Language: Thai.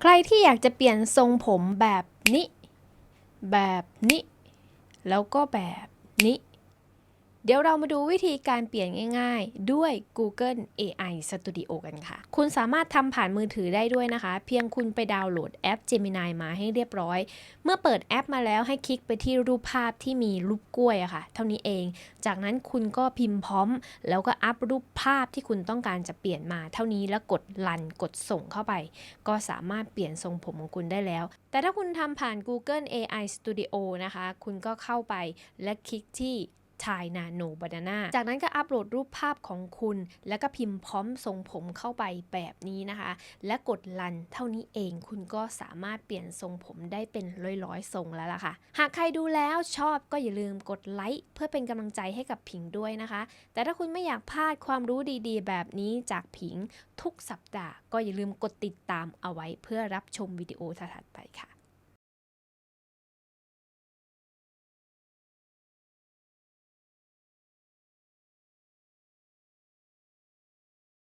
ใครที่อยากจะเปลี่ยนทรงผมแบบนี้ แบบนี้ แล้วก็แบบ เดี๋ยวเรามาดูวิธีการเปลี่ยนง่ายๆ ด้วย Google AI Studio กันค่ะ คุณสามารถทำผ่านมือถือได้ด้วยนะคะ เพียงคุณไปดาวน์โหลดแอป Gemini มาให้เรียบร้อย เมื่อเปิดแอปมาแล้วให้คลิกไปที่รูปภาพที่มีรูปกล้วยอะค่ะ เท่านี้เอง จากนั้นคุณก็พิมพ์พร้อม แล้วก็อัพรูปภาพที่คุณต้องการจะเปลี่ยนมา เท่านี้แล้วกดรันกดส่งเข้าไป ก็สามารถเปลี่ยนทรงผมของคุณได้แล้ว แต่ถ้าคุณทำผ่าน Google AI Studio นะคะ คุณก็เข้าไปและคลิกที่ ทายนาโนบานาน่าจากนั้นก็อัปโหลดรูปภาพของคุณ แล้วก็พิมพ์พร้อมทรงผมเข้าไปแบบนี้นะคะ และกดรันเท่านี้เองคุณก็สามารถเปลี่ยนทรงผมได้เป็นร้อยๆทรงแล้วล่ะค่ะ หากใครดูแล้วชอบก็อย่าลืมกดไลค์เพื่อเป็นกำลังใจให้กับผิงด้วยนะคะ แต่ถ้าคุณไม่อยากพลาดความรู้ดีๆ แบบนี้จากผิงทุกสัปดาห์ก็อย่าลืมกดติดตามเอาไว้เพื่อรับชมวิดีโอถัดไปค่ะ